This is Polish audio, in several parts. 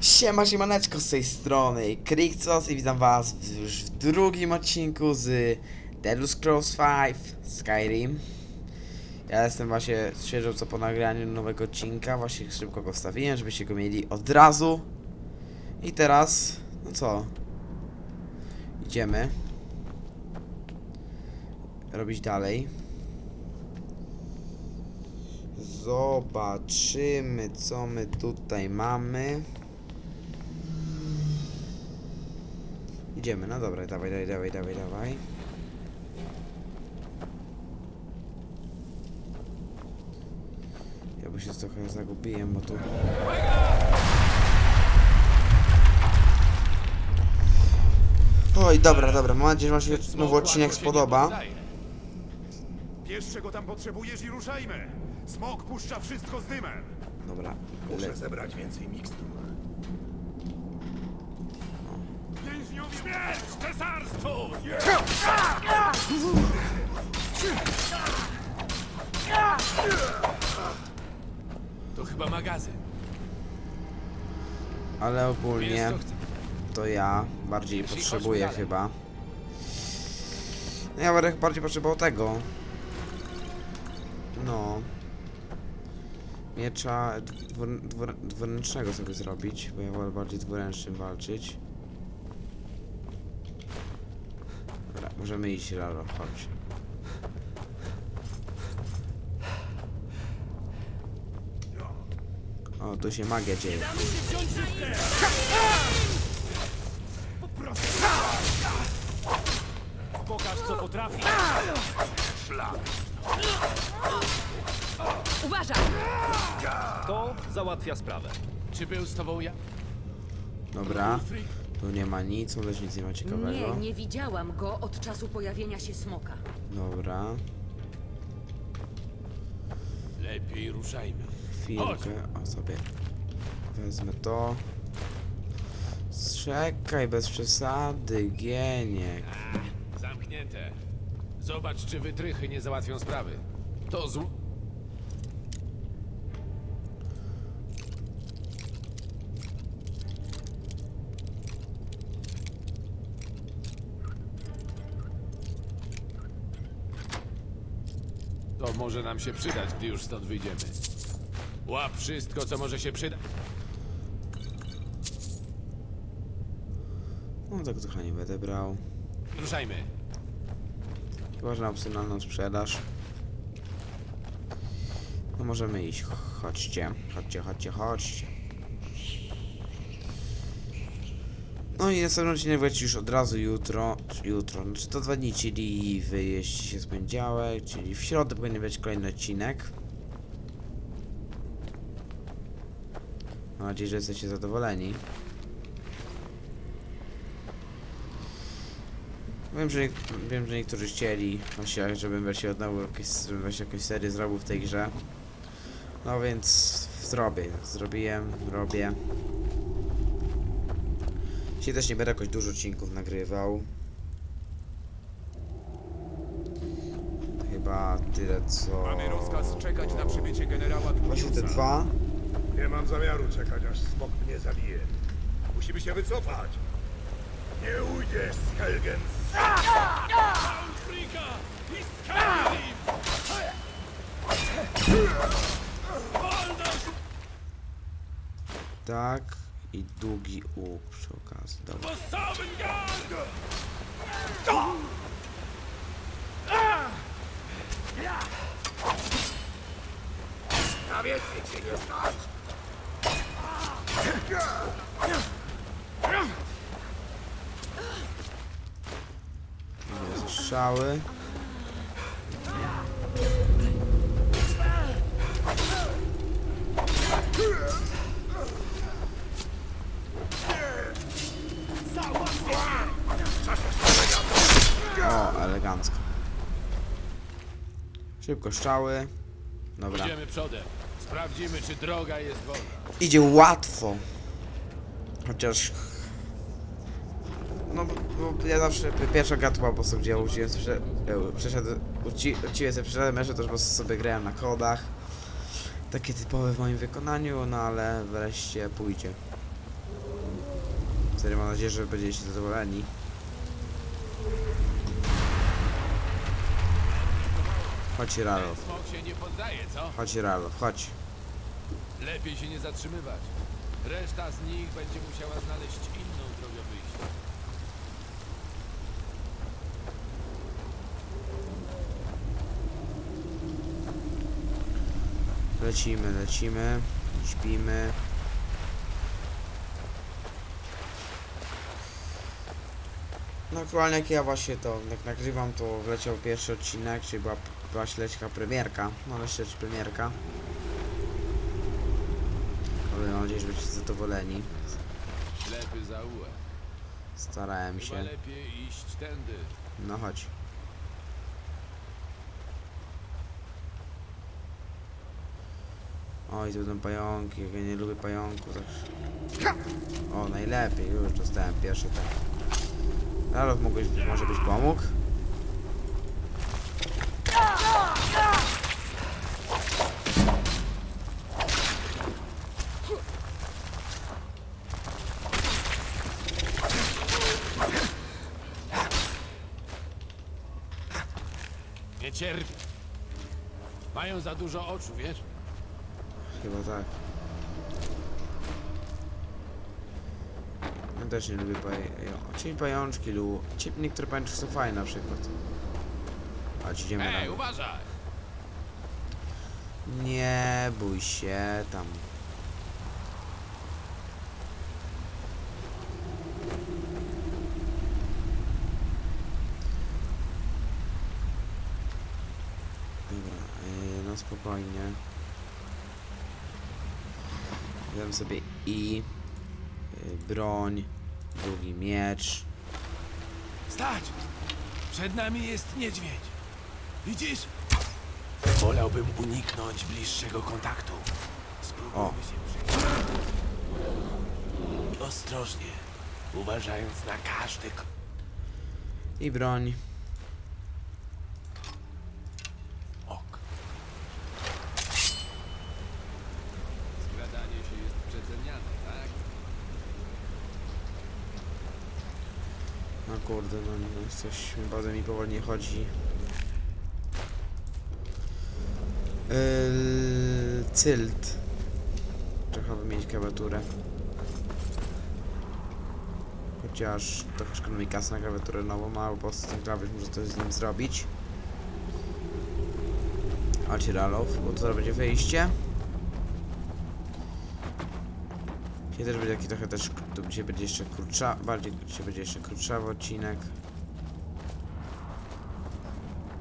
Siema, siemaneczko z tej strony Krikcos i witam was już w drugim odcinku z Elder Scrolls 5 Skyrim. Ja jestem właśnie świeżo co po nagraniu nowego odcinka, właśnie szybko go wstawiłem, żebyście go mieli od razu. I teraz, no co? Idziemy. Robić dalej. Zobaczymy co my tutaj mamy Idziemy, no dobra, dawaj, dawaj, dawaj, dawaj, dawaj. Ja by się trochę zagubiłem, bo tu... Oj, dobra, dobra, mam nadzieję, że wam się nowy odcinek spodoba. Wiesz, czego tam potrzebujesz i ruszajmy! Smok puszcza wszystko z dymem! Dobra, Muszę zebrać więcej mikstur. Śmierć cesarstwu! To chyba magazyn. ale ogólnie to ja bardziej Jeśli potrzebuję chodźmy chyba. Ja będę bardziej potrzebował tego. No. Miecza dwur, dwur, dwuręcznego sobie zrobić, bo ja wolę bardziej dwuręcznym walczyć. Możemy iść, Raro, chodź. O, tu się magia dzieje. Pokaż co potrafi. Uważaj! To załatwia sprawę. Czy był z tobą ja? Dobra, tu nie ma nic, tu też nic nie ma Nie, ciekawego. nie widziałam go od czasu pojawienia się smoka. Dobra, Lepiej ruszajmy. chwilkę, o sobie wezmę to. Czekaj, bez przesady, gieniek. Zamknięte. Zobacz, czy wytrychy nie załatwią sprawy. To zł... To może nam się przydać, gdy już stąd wyjdziemy. Łap wszystko, co może się przydać. No tego trochę nie będę brał. Ruszajmy. Chyba, że na opcjonalną sprzedaż. No możemy iść, chodźcie, chodźcie, chodźcie, chodźcie. No i następny odcinek wleci już od razu jutro, jutro, znaczy to dwa dni, czyli wyjeść się z poniedziałek, czyli w środę powinien być kolejny odcinek. Mam nadzieję, że jesteście zadowoleni. Wiem, że, wiem, że niektórzy chcieli właśnie, żebym właśnie odnowił jakieś, jakąś serię zrobił w tej grze. No więc zrobię, zrobiłem, robię. Dzisiaj też nie będę jakoś dużo odcinków nagrywał. Chyba tyle co... Mamy rozkaz czekać na przybycie generała Właśnie te dwa. Nie mam zamiaru czekać, aż smok mnie zabije. Musimy się wycofać. Nie ujdziesz z Helgen. Tak. I długi łuk przy okazji. Dobra. Na więcej cię nie stać. Strzały. Szybko strzały. Dobra. Idziemy przodem. Sprawdzimy, czy droga jest wolna. Idzie łatwo. Chociaż... No, bo, ja zawsze pi- pierwsza gatła po prostu, gdzie ja uczyłem, że e, przeszedł, uci, uciłem sobie przeszedłem jeszcze, to po prostu sobie grałem na kodach. Takie typowe w moim wykonaniu, no ale wreszcie pójdzie. Serio mam nadzieję, że będziecie zadowoleni. Chodź Ralof, Smok się nie poddaje, co? chodź Ralof, chodź. Lepiej się nie zatrzymywać. Reszta z nich będzie musiała znaleźć inną drogę wyjścia. Lecimy, lecimy, śpimy. No aktualnie jak ja właśnie to jak nagrywam to wleciał pierwszy odcinek, czyli była, była śledźka premierka, no ale śledź premierka. Ale mam nadzieję, że będziecie zadowoleni. Ślepy zaułek. Starałem się. lepiej iść tędy. No chodź. Oj, tu będą pająki, ja nie lubię pająków. Tak... O, najlepiej, już dostałem pierwszy tak. Ralof, mógłbyś, może byś pomógł? Nie cierpię. Mają za dużo oczu, wiesz? Chyba tak. Też nie lubię pajączki. Czyli pajączki, lu... Niektóre pajączki są fajne na przykład. Chodź, idziemy Ej, na... uważaj! Nie bój się tam. Dobra, yy, no spokojnie. Dam sobie i yy, broń, drugi miecz. Stać! Przed nami jest niedźwiedź. Widzisz? Wolałbym uniknąć bliższego kontaktu. Spróbujmy O. się przyjrzeć. Ostrożnie, uważając na każdy k- I broń. ok. Skradanie się jest przeceniane, tak? No kurde, no, no coś bardzo mi powolnie chodzi. Yy, cylt. Trzeba wymienić klawiaturę. Chociaż trochę szkoda mi kasy na klawiaturę nową, albo po prostu ten klawisz może coś z nim zrobić. Alciralow, bo to będzie wyjście. Dzisiaj też będzie taki trochę też, to dzisiaj będzie jeszcze krótsza, bardziej dzisiaj będzie jeszcze krótszawy odcinek.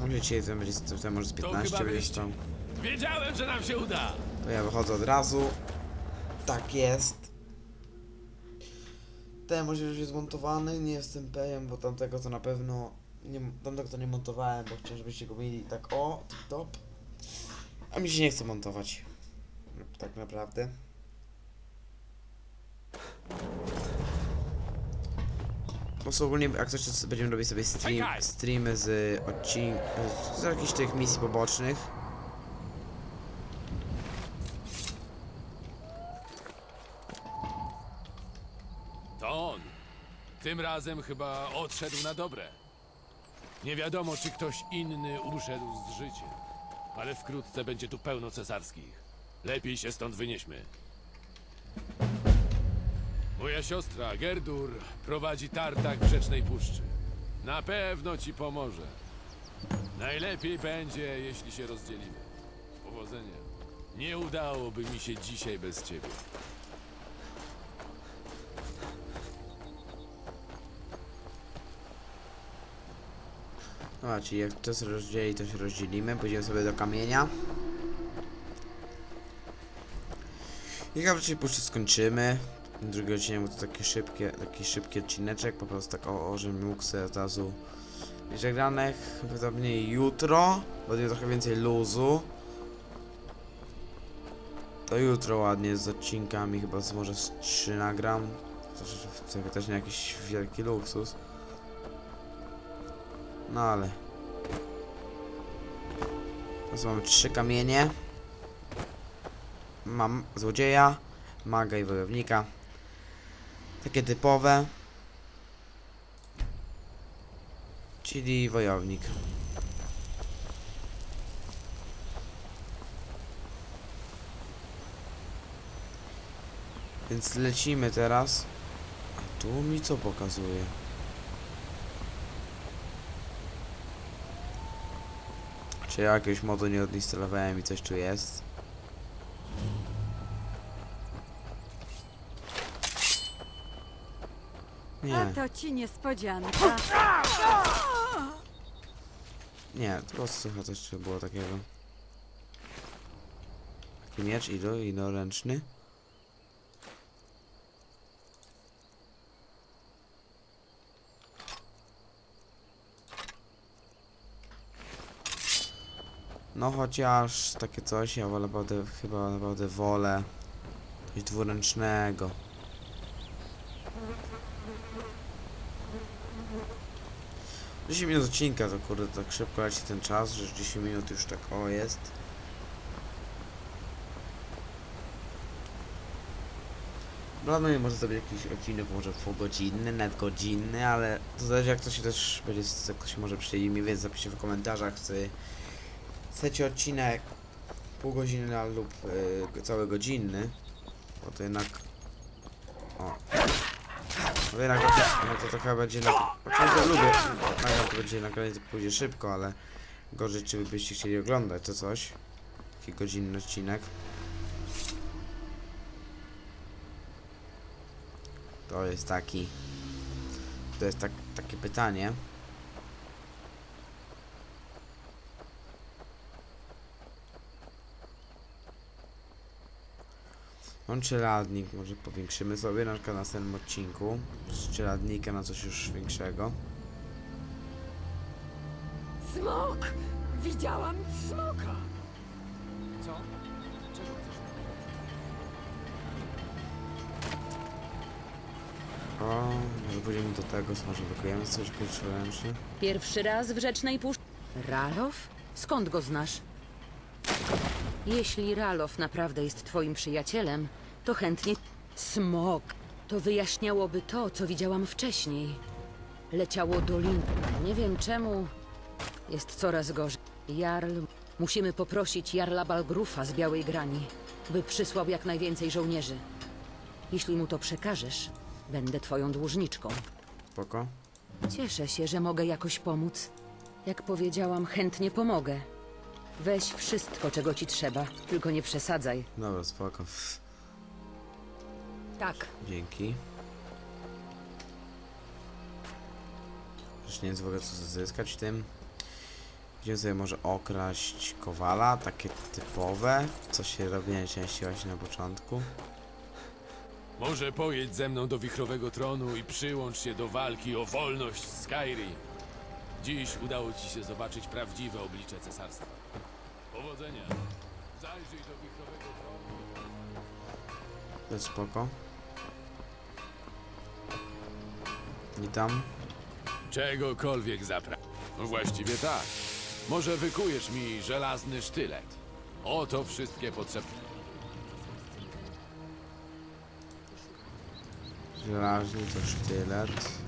Może dzisiaj ten będzie, ten może z 15 chyba będzie stał. Wiedziałem, że nam się uda! To ja wychodzę od razu. Tak jest. Ten może już jest zmontowany, nie jestem pewien, bo tamtego to na pewno nie, tamtego to nie montowałem, bo chciałem, żebyście go mieli tak o, top. A mi się nie chce montować. Tak naprawdę. Prostu ogólnie jak coś to będziemy robić sobie stream, streamy z odcinków, z jakichś tych misji pobocznych. To on. Tym razem chyba odszedł na dobre. Nie wiadomo, czy ktoś inny uszedł z życiem. Ale wkrótce będzie tu pełno cesarskich. Lepiej się stąd wynieśmy. Moja siostra, Gerdur, prowadzi tartak w Rzecznej Puszczy. Na pewno ci pomoże. Najlepiej będzie, jeśli się rozdzielimy. Powodzenia. Nie udałoby mi się dzisiaj bez ciebie. Dobra, czyli jak to się rozdzieli, to się rozdzielimy. Pójdziemy sobie do kamienia. I chyba dzisiaj puszczy skończymy. Drugi odcinek, to taki szybkie, taki szybki odcineczek, po prostu tak o, o żebym mógł sobie od razu mieć. Prawdopodobnie jutro, będzie trochę więcej luzu. To jutro ładnie z odcinkami, chyba z może z 3 nagram. To też nie jakiś wielki luksus. No ale. Teraz mamy trzy kamienie. Mam złodzieja, maga i wojownika. Takie typowe. Czyli wojownik. Więc lecimy teraz. A tu mi co pokazuje? Czy ja jakiegoś modu nie odinstalowałem i coś tu jest? Nie, A to ci niespodzianka. nie, po prostu chyba coś tu było takiego. Taki miecz ino, inoręczny. No chociaż takie coś, ja wolę naprawdę, chyba naprawdę wolę coś dwuręcznego. Dziesięć minut odcinka to kurde tak szybko leci ten czas, że 10 minut już tak o jest. Planuję może zrobić jakiś odcinek może półgodzinny, nawet godzinny, ale to zależy jak to się też będzie, jak to się może przyjdzie mi, więc zapiszcie w komentarzach, czy chcecie odcinek pół godziny a lub y, cały godzinny, bo to jednak o no jednak no to trochę będzie na oczywiście ja lubię nagram to będzie nagranie to pójdzie szybko, ale gorzej czy wy byście chcieli oglądać to coś? Taki godzinny odcinek. To jest taki to jest tak, takie pytanie Mam czeladnik, może powiększymy sobie na przykład na następnym odcinku z czeladnika na coś już większego. Smok! Widziałam smoka! Co? Czego chcesz? O, może pójdziemy do tego, co może wykujemy coś ręcznie. Pierwszy raz w Rzecznej Puszczy. Ralof? Skąd go znasz? Jeśli Ralof naprawdę jest twoim przyjacielem, to chętnie... Smok! To wyjaśniałoby to, co widziałam wcześniej. Leciało dolin. Nie wiem czemu... Jest coraz gorzej. Jarl... Musimy poprosić Jarla Balgrufa z Białej Grani, by przysłał jak najwięcej żołnierzy. Jeśli mu to przekażesz, będę twoją dłużniczką. Spoko. Cieszę się, że mogę jakoś pomóc. Jak powiedziałam, chętnie pomogę. Weź wszystko, czego ci trzeba, tylko nie przesadzaj. Dobra, spoko. Tak. Dzięki. Już nie wiem w ogóle co zyskać tym. Gdzie sobie może okraść kowala, takie typowe, co się robi najczęściej właśnie na początku. Może pojedź ze mną do wichrowego tronu i przyłącz się do walki o wolność Skyrim. Dziś udało ci się zobaczyć prawdziwe oblicze cesarstwa. Powodzenia. Zajrzyj do wichrowego tronu. To jest spoko. I tam. Czegokolwiek zapra... No właściwie tak. Może wykujesz mi żelazny sztylet. Oto wszystkie potrzebne. Żelaźny to sztylet.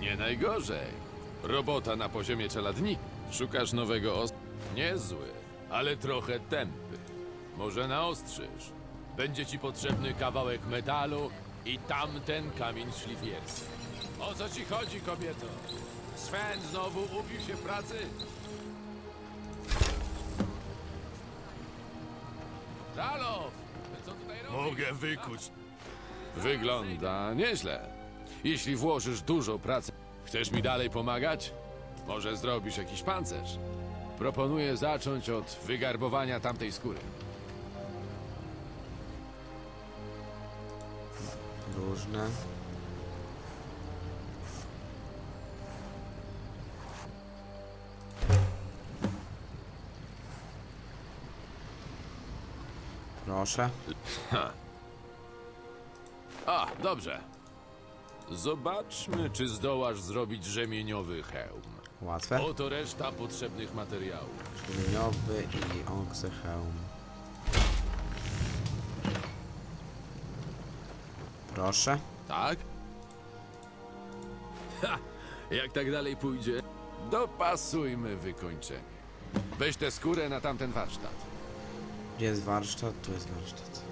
Nie najgorzej. Robota na poziomie czeladnika. Szukasz nowego os... Niezły, ale trochę tępy. Może naostrzysz. Będzie ci potrzebny kawałek metalu i tamten kamień szlifierski. O co ci chodzi, kobieto? Sven znowu upił się w pracy? Ralof! Co tutaj robisz? Mogę wykuć. Wygląda nieźle. Jeśli włożysz dużo pracy, chcesz mi dalej pomagać? Może zrobisz jakiś pancerz? Proponuję zacząć od wygarbowania tamtej skóry. Różne. Proszę. A, dobrze. Zobaczmy, czy zdołasz zrobić rzemieniowy hełm. Łatwe. Oto reszta potrzebnych materiałów. Kamieniowy i oxyheum. Proszę. Tak? Ha! Jak tak dalej pójdzie, dopasujmy wykończenie. Weź tę skórę na tamten warsztat. Gdzie jest warsztat? Tu jest warsztat.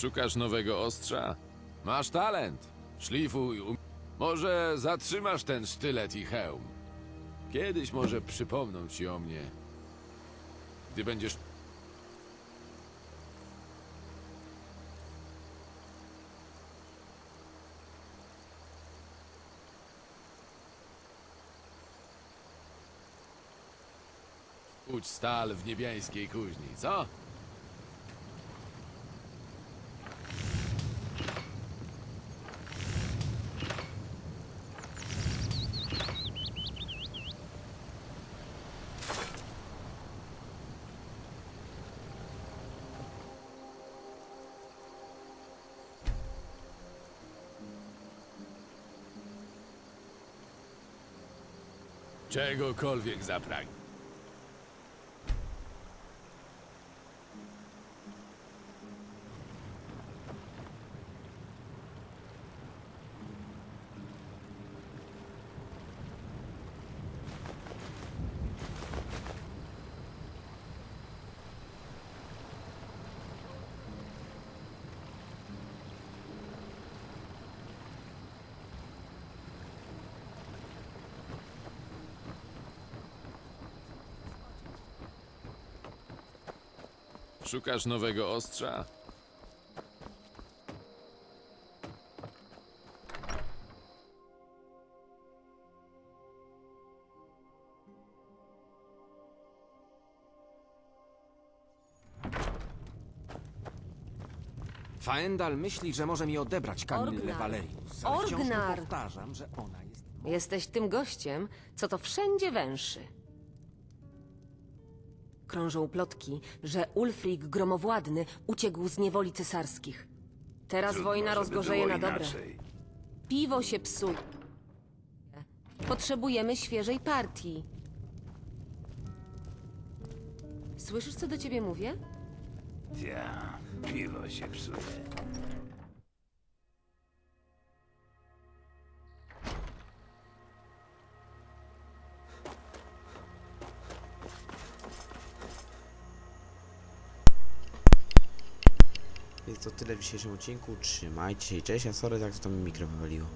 Szukasz nowego ostrza? Masz talent. Szlifuj. Um... Może zatrzymasz ten sztylet i hełm. Kiedyś może przypomną ci o mnie. Gdy będziesz... Uć stal w niebiańskiej kuźni, co? Czegokolwiek zapragnie. Szukasz nowego ostrza? Faendal myśli, że może mi odebrać Kamillę Orgnar. Valerius, ale wciąż mu Orgnar. powtarzam, że ona jest... Jesteś tym gościem, co to wszędzie węszy. Krążą plotki, że Ulfric Gromowładny uciekł z niewoli cesarskich. Teraz wojna rozgorzeje na dobre. Piwo się psuje. Potrzebujemy świeżej partii. Słyszysz, co do ciebie mówię? Ja, piwo się psuje. To tyle w dzisiejszym odcinku. Trzymajcie się. Cześć, a sorry, tak to mi mikro wywaliło.